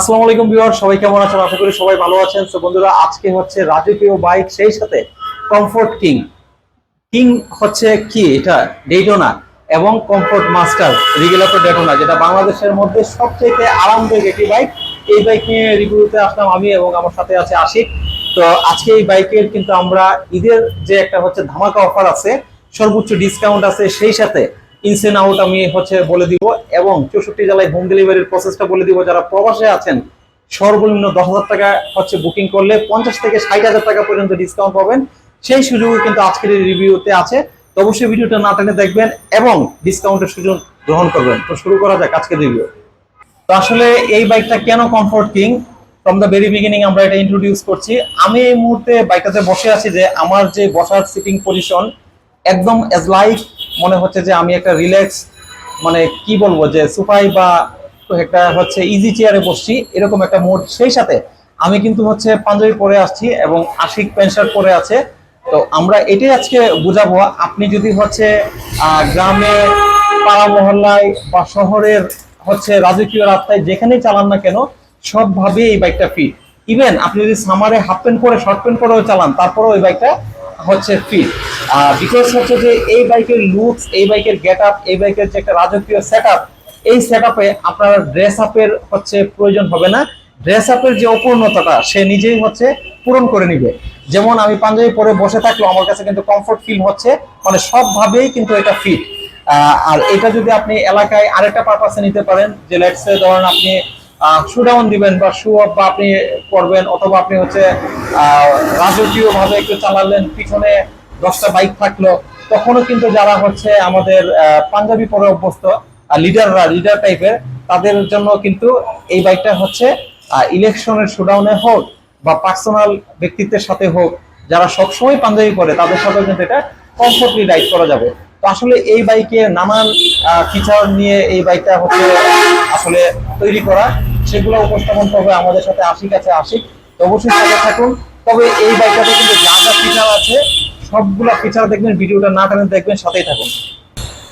আসসালামু আলাইকুম ভিউয়ার সবাই কেমন আছেন? আশা করি সবাই ভালো আছেন। তো বন্ধুরা, আজকে হচ্ছে রাজকীয় বাইক, সেই সাথে কমফোর্ট কিং কিং হচ্ছে কি? এটা ডেটোনা এবং কমফোর্ট মাস্টার রিগুলেটর ডেটোনা যেটা বাংলাদেশের মধ্যে সবচেয়ে আরামদায়ক একটি বাইক। এই বাইক নিয়ে রিভিউতে আসলাম আমি এবং আমার সাথে আছে আশিক। তো, আজকে এই বাইকের কিন্তু আমরা ঈদের যে একটা হচ্ছে ধামাকা অফার আছে, সর্বোচ্চ ডিসকাউন্ট আছে, সেই সাথে ইনসেন আউট আমি হচ্ছে বলে দিব এবং চৌষট্টি জেলায় হোম ডেলিভারির প্রসেসটা বলে দিব। যারা প্রবাসে আছেন, সর্বনিম্ন দশ হাজার টাকা হচ্ছে বুকিং করলে পঞ্চাশ থেকে ষাট হাজার টাকা পর্যন্ত ডিসকাউন্ট পাবেন। সেই সুযোগ কিন্তু আজকের এই রিভিউতে আছে। তো অবশ্যই ভিডিওটা না টেনে দেখবেন এবং ডিসকাউন্টের সুযোগ গ্রহণ করবেন। তো শুরু করা যাক আজকের রিভিউ তো আসলে এই বাইকটা কেন comfort king from the very beginning আমরা এটা ইন্ট্রোডিউস করছি। আমি এই মুহূর্তে বাইকটাতে বসে আছি যে আমার যে বসার সিটিং পজিশন একদম এজ লাইক মনে হচ্ছে যে আমি একটা রিল্যাক্স মানে কি বলব যে সুফাই বা একটা হচ্ছে ইজি চেয়ারে বসছি, এরকম একটা মোড সেই সাথে আমি কিন্তু হচ্ছে পাঞ্জাবি পরে আসছি এবং আশিক প্যান্ট শার্ট পরে আছে। তো আমরা এটাই আজকে বুঝাবো। আপনি যদি হচ্ছে গ্রামে, পাড়া মহল্লায় বা শহরের হচ্ছে রাজকীয় রাস্তায় যেখানেই চালান না কেন সবভাবে এই বাইকটা ফিট ইভেন আপনি যদি সামারে হাফ প্যান্ট পরে শর্ট প্যান্ট পরেও চালান, তারপরেও এই বাইকটা হচ্ছে ফিট বিকজ হচ্ছে যে এই বাইকের লুকস এই বাইকের গেট আপ এই বাইকের যে একটা রাজকীয় সেট এই সেট আপে আপনার ড্রেস আপের হচ্ছে প্রয়োজন হবে না। ড্রেস আপের যে অপূর্ণতাটা, সে নিজেই হচ্ছে পূরণ করে নিবে। যেমন আমি পাঞ্জাবি পরে বসে থাকলেও আমার কাছে কিন্তু কমফোর্ট ফিল হচ্ছে মানে সবভাবেই কিন্তু এটা ফিট আর এটা যদি আপনি এলাকায় আরেকটা পারপাসে নিতে পারেন, যে লেটসে ধরেন আপনি শু ডাউন দিবেন বা শু অফ বা আপনি করবেন অথবা আপনি হচ্ছে রাজকীয় ভাবে একটু চালালেন, পিছনে দশটা বাইক থাকল, তখনও কিন্তু যারা হচ্ছে আমাদের পাঞ্জাবি পরে অভ্যস্ত লিডাররা লিডার টাইপের তাদের জন্য কিন্তু এই বাইকটা হচ্ছে ইলেকশনের শোডাউনে হোক বা পার্সোনাল ব্যক্তিত্বের সাথে হোক, যারা সবসময় পাঞ্জাবি পরে, তাদের সাথে কিন্তু এটা কমফোর্টলি রাইড করা যাবে। তো আসলে এই বাইকে নানান ফিচার নিয়ে এই বাইকটা হচ্ছে আসলে তৈরি করা। সেগুলো উপস্থাপন করবে আমাদের সাথে আশিক আছে আশিক। অবশ্যই সাথে থাকুন। তবে এই বাইকটাতে কিন্তু যা যা ফিচার আছে, সবগুলো ফিচার দেখবেন, ভিডিওটা না টানে দেখবেন, সাথেই থাকুন।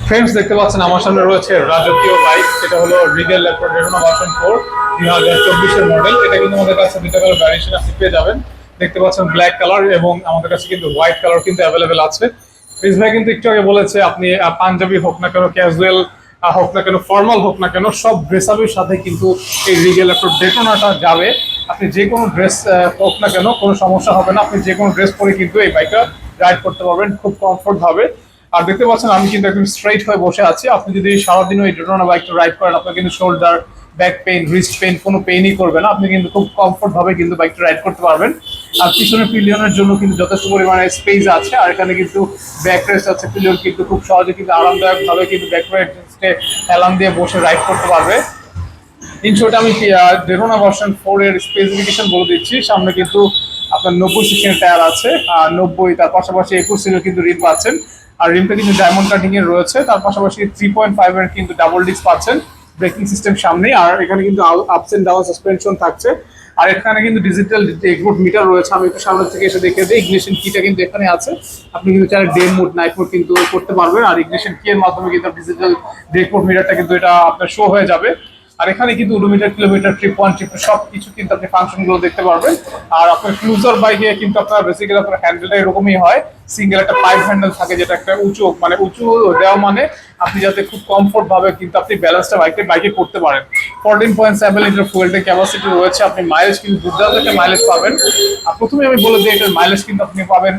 ফ্রেন্ডস দেখতে পাচ্ছেন, আমার সামনে রয়েছে রাজকীয় বাইক, সেটা হলো রিগেল ল্যাপটপ রেটোনা ভার্সন ফোর দুই হাজার চব্বিশের মডেল এটা কিন্তু আমাদের কাছে দুটো কালার ভ্যারিয়েশন আপনি পেয়ে যাবেন। দেখতে পাচ্ছেন ব্ল্যাক কালার এবং আমাদের কাছে কিন্তু হোয়াইট কালার কিন্তু অ্যাভেলেবেল আছে। ফ্রিজ ভাই কিন্তু একটু আগে বলেছে, আপনি পাঞ্জাবি হোক না কেন ক্যাজুয়াল হোক না কেন ফর্মাল হোক না কেন, সব ড্রেস আপের সাথে কিন্তু এই রিগেল ল্যাপটপ ডেটোনাটা যাবে। আপনি যে কোনো ড্রেস হোক না কেন, কোনো সমস্যা হবে না। আপনি যে কোনো ড্রেস পরে কিন্তু এই বাইকটা রাইড করতে পারবেন, খুব কমফোর্ট হবে। আর দেখতে পাচ্ছেন, আমি কিন্তু একদম স্ট্রেইট হয়ে বসে আছি। আপনি যদি সারাদিন ওই ডেটোনা বাইকটা রাইড করেন, আপনার কিন্তু shoulder back pain wrist pain কোনো পেইনই করবে না। আপনি কিন্তু খুব কমফোর্ট ভাবে কিন্তু বাইকটা রাইড করতে পারবেন। আর পিছনে পিলিয়নের জন্য কিন্তু যথেষ্ট পরিমাণে স্পেস আছে, আর এখানে কিন্তু ব্যাক রেস্ট আছে। পিলিয়ন কিন্তু খুব সহজে কিন্তু আরামদায়ক ভাবে কিন্তু ব্যাক রেস্টে অ্যালার্ম দিয়ে বসে রাইড করতে পারবে। ইনশোর্ট আমি ডেরোনা ভার্সন ফোর এর স্পেসিফিকেশন বলে দিচ্ছি। সামনে কিন্তু আপনার নব্বই সিসির টায়ার আছে, আর নব্বই, তার পাশাপাশি একুশ সিসির কিন্তু রিম পাচ্ছেন। আর রিমটা কিন্তু ডায়মন্ড কাটিং এর রয়েছে, তার পাশাপাশি থ্রি পয়েন্ট ফাইভ এর কিন্তু ডাবল ডিস্ক পাচ্ছেন। ব্রেকিং সিস্টেম সামনে আর এখানে কিন্তু আপস এন্ড ডাউন সাসপেনশন থাকছে। আর এখানে কিন্তু ডিজিটাল এগ্রুট মিটার রয়েছে, আমি একটু সামনে থেকে এসে দেখে দিই। ইগনিশন কিটা কিন্তু এখানে আছে। আপনি কিন্তু চাইলে ডে মোড নাইট মোড কিন্তু করতে পারবেন। আর ইগনিশন কি এর মাধ্যমে কিন্তু ডিজিটাল মোড মিটারটা কিন্তু এটা আপনার শো হয়ে যাবে। আর এখানে কিন্তু odometer kilometre trip one trip সব কিছু কিন্তু আপনি ফাংশনগুলো দেখতে পারবেন। আর আপনার ক্লুজার বাইকে কিন্তু আপনার বেসিক্যালি আপনার হ্যান্ডেলটা এরকমই হয়। সিঙ্গেল একটা পাইপ হ্যান্ডেল থাকে যেটা একটা উঁচু মানে উঁচু দেওয়া মানে আপনি যাতে খুব কমফোর্ট ভাবে কিন্তু আপনি ব্যালেন্সটা বাইকে বাইকে করতে পারেন। ফোরটিন পয়েন্ট সেভেন লিটার ফুয়েলটের ক্যাপাসিটি রয়েছে। আপনি মাইলেজ কিন্তু দুর্দান্ত একটা মাইলেজ পাবেন। আর প্রথমে আমি বলে দিই, এটার মাইলেজ কিন্তু আপনি পাবেন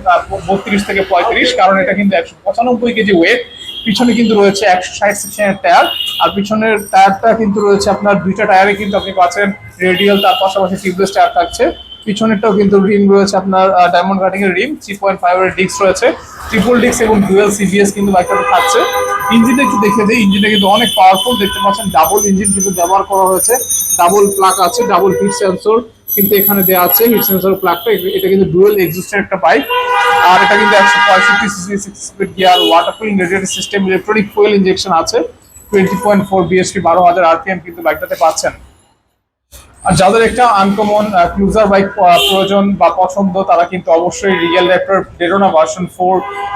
বত্রিশ থেকে পঁয়ত্রিশ, কারণ এটা কিন্তু একশো পঁচানব্বই কেজি ওয়েট পিছনে কিন্তু রয়েছে একশো ষাট সেকশনের টায়ার আর পিছনের টায়ারটা কিন্তু রয়েছে আপনার দুইটা টায়ারে কিন্তু আপনি পাচ্ছেন রেডিয়াল তার পাশাপাশি টিউবলেস টায়ার থাকছে। পিছনেরটাও কিন্তু রিম রয়েছে আপনার ডায়মন্ড কাটিং এর রিম থ্রি পয়েন্ট ফাইভ এর ডিস্ক রয়েছে। ট্রিপল ডিস্ক এবং ডুয়েল সিবিএস কিন্তু বাইকটাতে থাকছে। ইঞ্জিনটা একটু দেখে দিই। ইঞ্জিনটা কিন্তু অনেক পাওয়ারফুল দেখতে পাচ্ছেন ডাবল ইঞ্জিন কিন্তু ব্যবহার করা হয়েছে। ডাবল প্লাক আছে ডাবল হিট সেন্সর কিন্তু এখানে দেওয়া আছে। হিট সেন্সর প্লাগটা এটা কিন্তু ডুয়েল এক্সিস্টের একটা বাইক আর এটা কিন্তু একশো পঁয়ষট্টি CC six speed gear water cooling radiator system electronic fuel injection আছে টোয়েন্টি পয়েন্ট ফোর বিএসপি বারো হাজার আরপিএম কিন্তু বাইকটাতে পাচ্ছেন। আর যাদের একটা আনকমন ক্রুজার বাইক প্রয়োজন বা পছন্দ, তারা কিন্তু অবশ্যই রিয়েল র্যাপটার ডেরোনা ভার্সন ফোর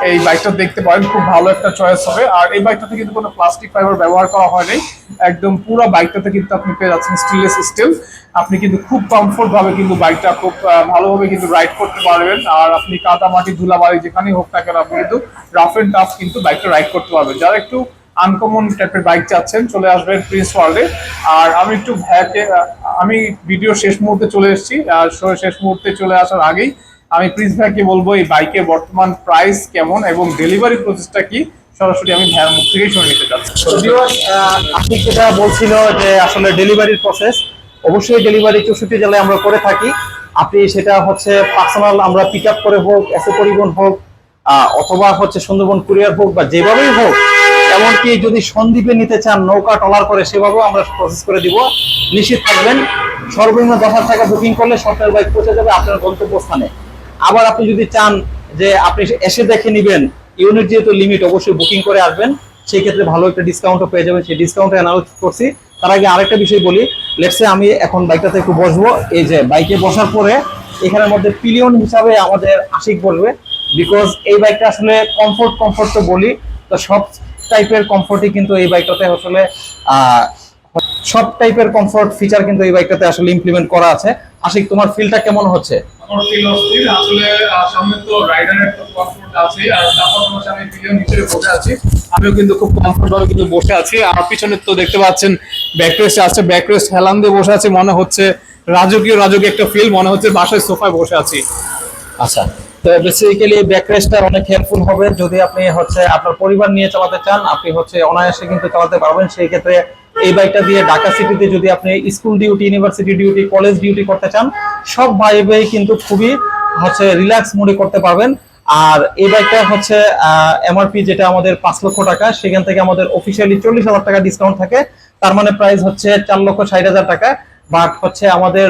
এই বাইকটা দেখতে পারেন। খুব ভালো একটা চয়েস হবে। আর এই বাইকটাতে কিন্তু কোনো প্লাস্টিক ফাইবার ব্যবহার করা হয়নি একদম পুরো বাইকটাতে কিন্তু আপনি পেয়ে যাচ্ছেন স্টিলেস স্টিল আপনি কিন্তু খুব কমফোর্ট ভাবে কিন্তু বাইকটা খুব ভালোভাবে কিন্তু রাইড করতে পারবেন। আর আপনি কাদা মাটি ধুলাবাড়ি যেখানেই হোক না কেন, আপনি কিন্তু রাফ এন্ড টাফ কিন্তু বাইকটা রাইড করতে পারবেন। যারা একটু আনকমন টাইপের বাইক চাচ্ছেন, চলে আসবেন প্রিন্স ওয়ার্ল্ডে আর আমি একটু ভ্যাকে আমি ভিডিও শেষ মুহূর্তে চলে এসেছি। আর শেষ মুহূর্তে চলে আসার আগেই আমি প্রিন্স ভাইকে বলব, এই বাইকের বর্তমান প্রাইস কেমন এবং ডেলিভারি প্রসেসটা কি? সরাসরি আমি ভাইয়ের মুখ থেকেই শুনে নিতে চাচ্ছি। আপনি যেটা বলছিল যে আসলে ডেলিভারির প্রসেস অবশ্যই ডেলিভারি চৌষট্টি জেলায় আমরা করে থাকি। আপনি সেটা হচ্ছে পার্সোনাল আমরা পিক করে হোক এসে পরিবহন হোক অথবা হচ্ছে সুন্দরবন কুরিয়ার হোক বা যেভাবেই হোক এমনকি যদি সন্দ্বীপে নিতে চান, নৌকা টলার করে সেভাবেও আমরা প্রসেস করে দিব। নিশ্চিত থাকবেন, সর্বনিম্ন দশ হাজার টাকা বুকিং করলে সরকার বাইক পৌঁছে যাবে আপনার গন্তব্যস্থানে। আবার আপনি যদি চান যে আপনি এসে দেখে নেবেন ইউনিট যেহেতু লিমিট অবশ্যই বুকিং করে আসবেন। সেই ক্ষেত্রে ভালো একটা ডিসকাউন্টও পেয়ে যাবেন। সেই ডিসকাউন্টে অ্যানাউন্স করছি। তার আগে আরেকটা বিষয় বলি। লেটসে আমি এখন বাইকটাতে একটু বসবো। এই যে বাইকে বসার পরে এখানের মধ্যে পিলিয়ন হিসাবে আমাদের আশিক বলবে বিকজ এই বাইকটা আসলে কমফোর্ট কমফোর্ট তো বলি। তো সব টাইপের কমফোর্টই কিন্তু এই বাইকটাতে আসলে সব টাইপের কমফোর্ট ফিচার কিন্তু এই বাইকটাতে আসলে ইমপ্লিমেন্ট করা আছে। আশিক তোমার ফিলটা কেমন হচ্ছে? আমার ফিল অস্থির। আসলে সামনে তো রাইডারের তো কমফোর্ট আছে আর তার পাশাপাশি আমি পিলিয়ন হিসেবে বসে আছি। আমিও কিন্তু খুব কমফোর্ট ভাবে কিন্তু বসে আছি। আর পিছনে তো দেখতে পাচ্ছেন ব্যাক রেস্ট আছে ব্যাক রেস্ট হেলান দিয়ে বসে আছি মনে হচ্ছে রাজকীয় রাজকীয় একটা ফিল মনে হচ্ছে বাসায় সোফায় বসে আছি। আচ্ছা। তো বেসিক্যালি ব্যাক রেস্টটা অনেক হেল্পফুল হবে। যদি আপনি হচ্ছে আপনার পরিবার নিয়ে চালাতে চান, আপনি হচ্ছে অনায়াসে কিন্তু চালাতে পারবেন। সেই ক্ষেত্রে এই বাইকটা দিয়ে ঢাকা সিটিতে যদি আপনি school duty university duty college duty করতে চান, সব ভাই ভাই কিন্তু খুবই হচ্ছে রিল্যাক্স মোডে করতে পারবেন। আর এই বাইকটা হচ্ছে এমআরপি যেটা আমাদের পাঁচ লক্ষ টাকা, সেখান থেকে আমাদের অফিসিয়ালি চল্লিশ হাজার টাকা ডিসকাউন্ট থাকে। তার মানে প্রাইস হচ্ছে চার লক্ষ ষাট হাজার টাকা। বাট হচ্ছে আমাদের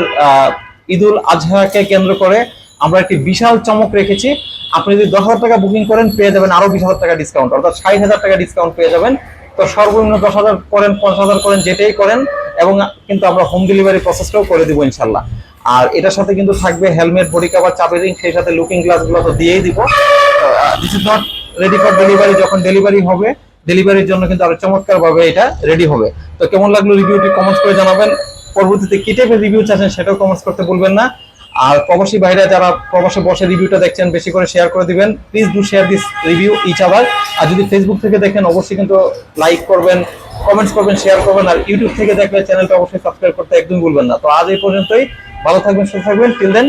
ঈদুল আজহাকে কেন্দ্র করে আমরা একটি বিশাল চমক রেখেছি। আপনি যদি দশ হাজার টাকা বুকিং করেন, পেয়ে যাবেন আরও বিশ হাজার টাকা ডিসকাউন্ট অর্থাৎ ষাট হাজার টাকা ডিসকাউন্ট পেয়ে যাবেন। তো সর্বনিম্ন দশ হাজার করেন, পঞ্চাশ হাজার করেন, যেটাই করেন, এবং কিন্তু আমরা হোম ডেলিভারি প্রসেসটাও করে দিব ইনশাল্লাহ আর এটার সাথে কিন্তু থাকবে হেলমেট বডি কাভার চাবি রিং সেই সাথে লুকিং গ্লাসগুলো তো দিয়েই দিব। This is not ready for delivery যখন ডেলিভারি হবে ডেলিভারির জন্য কিন্তু আরও চমৎকার ভাবে এটা রেডি হবে। তো কেমন লাগল রিভিউটি কমেন্টস করে জানাবেন। পরবর্তীতে কি টাইপের রিভিউ চাচ্ছেন সেটাও কমেন্টস করতে ভুলবেন না। আর প্রবাসী বাইরে যারা প্রবাসে বসে রিভিউটা দেখছেন, বেশি করে শেয়ার করে দিবেন। Please do share this review each আবার আর যদি ফেসবুক থেকে দেখেন, অবশ্যই কিন্তু লাইক করবেন কমেন্টস করবেন শেয়ার করবেন। আর ইউটিউব থেকে দেখলে চ্যানেলটা অবশ্যই সাবস্ক্রাইব করতে একদম ভুলবেন না। তো আজ এই পর্যন্তই। ভালো থাকবেন, সুস্থ থাকবেন। Till then